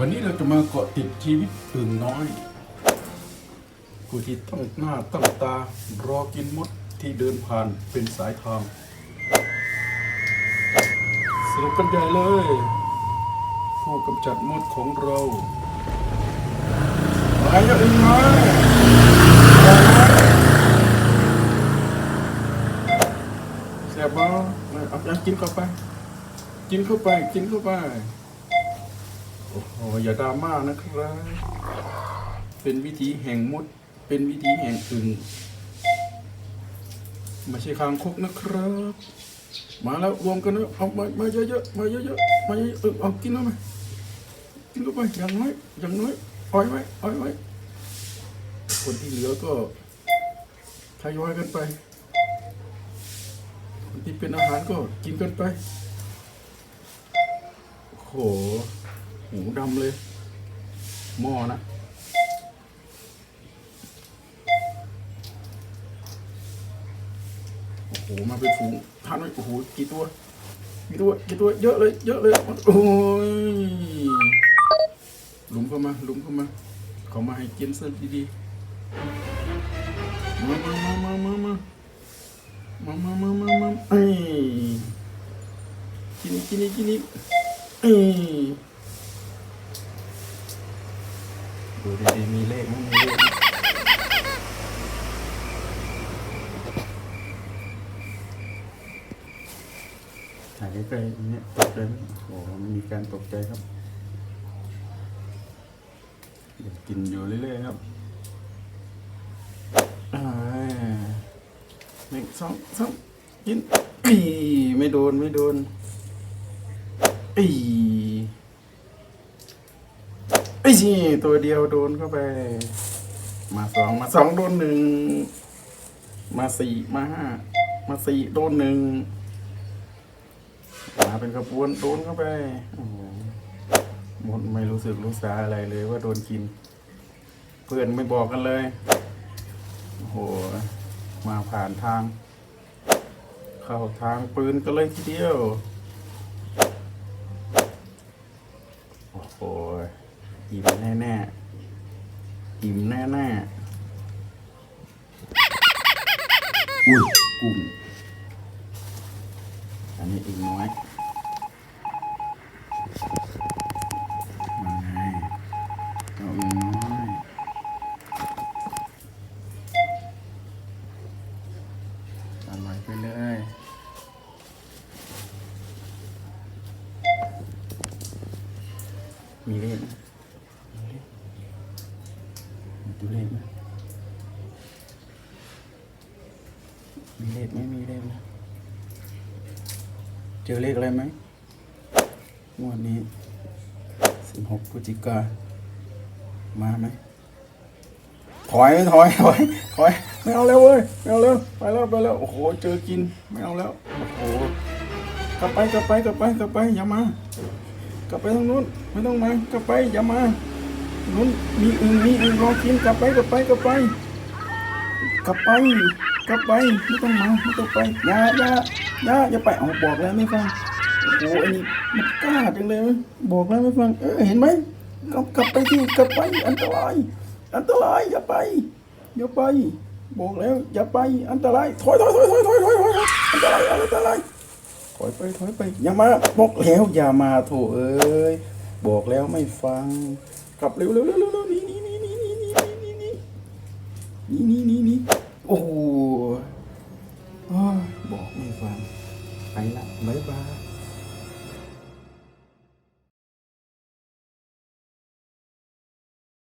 วันนี้เราจะมาเกาะติดชีวิตอึ่งน้อย ผู้ที่ต้องหน้าตั้งตารอกินมดที่เดินผ่านเป็นสายทางสรุปกันใหญ่เลย ผู้กำจัดมดของเรามายอึ่งน้อยแซ่บบ้าเอาอยากกินเข้าไป กินเข้าไปกินเข้าไป โอ้โหอย่าดราม่านะครับ เป็นวิธีแห่งมด เป็นวิธีแห่งอึ่งไม่ใช่คางคกนะครับ มาแล้วรวมกันแล้วเอามามาเยอะๆมาเยอะๆมาเยอะๆเออเอากินแล้วไหมกินเข้าไปอย่างน้อยอย่างน้อยอ้อยไว้อ้อยไว้คนที่เหลือก็ทยอยกันไปคนที่เป็นอาหารก็กินกันไปโห หูดำเลย หม้อนะโอ้โหมาเป็นฝูงทานไว้โอ้โหกี่ตัวกี่ตัวกี่ตัวเยอะเลยเยอะเลยโอ้ยหลุมเข้ามาหลุมเข้ามาเขามาให้กินซะดีๆมามามามามามามามามามามาเอ้ยกินอีกกินกินอีกเอ้ย ดีๆมีเลขไหมมีเลขไหมถ่ายใกล้ๆเนี่ยตกใจไหมโอ้โหมันมีการตกใจครับเดี๋ยวกินอยู่เรื่อยๆครับหนึ่งสองสามกินอีไม่โดน ไม่โดนอี อ้ชี่ตัวเดียวโดนเข้าไป มาสองมาสองโดนหนึ่ง มาสี่มาห้า มาสี่โดนหนึ่ง มาเป็นขบวนโดนเข้าไปหหมดไม่รู้สึกรู้สาอะไรเลยว่าโดนกิน เพื่อนไม่บอกกันเลย โอ้โห มาผ่านทาง เข้าทางปืนก็เลยทีเดียวโอ้โห อิ่มแน่แน่อิ่มแน่แน่อุ้ยกุ้งอันนี้อีกน้อยมาไงเอาอีกน้อยอร่อยไปเลยมีเลขไหม ดูเลขไหมมีเลขไหมมีเลขไหมเจอเลขอะไรไหมงวดนี้สิบหกพฤศจิกามาไหมถอยถอยถอยถอยไม่เอาแล้วเว้ยไม่เอาแล้วไปแล้วไปแล้วโอ้โหเจอกินไม่เอาแล้วโอ้โหกลับไปกลับไปกลับไปกลับไปอย่ามา กลับไปทางนู้นไม่ต้องมากลับไปอย่ามา นู้นมีอึ่งมีอึ่งรอกินกลับไปกลับไปกลับไปกลับไปกลับไปไม่ต้องมาไม่ต้องไปอย่าอย่าอย่าอย่าไปเอาบอกแล้วไม่ฟังโอ้โหอันนี้มันกล้าจังเลยบอกแล้วไม่ฟังเออเห็นไหมกลับกลับไปที่กลับไปอันตราย อันตรายอย่าไปอย่าไป บอกแล้วอย่าไปอันตรายถอยถอยถอยถอยถอยถอยถอยอันตรายอันตรายถอยไปถอยไปอย่ามาบอกแล้วอย่ามาโถเอ้ยบอกแล้วไม่ฟัง กลับเร็วเร็วเร็วเร็วเร็วหนี่นี่นี่นี่นี่นี่นี่นี่นี่นี่นี่โอ้โหอ้าวบอกไม่ฟังไปละบ๊ายบาย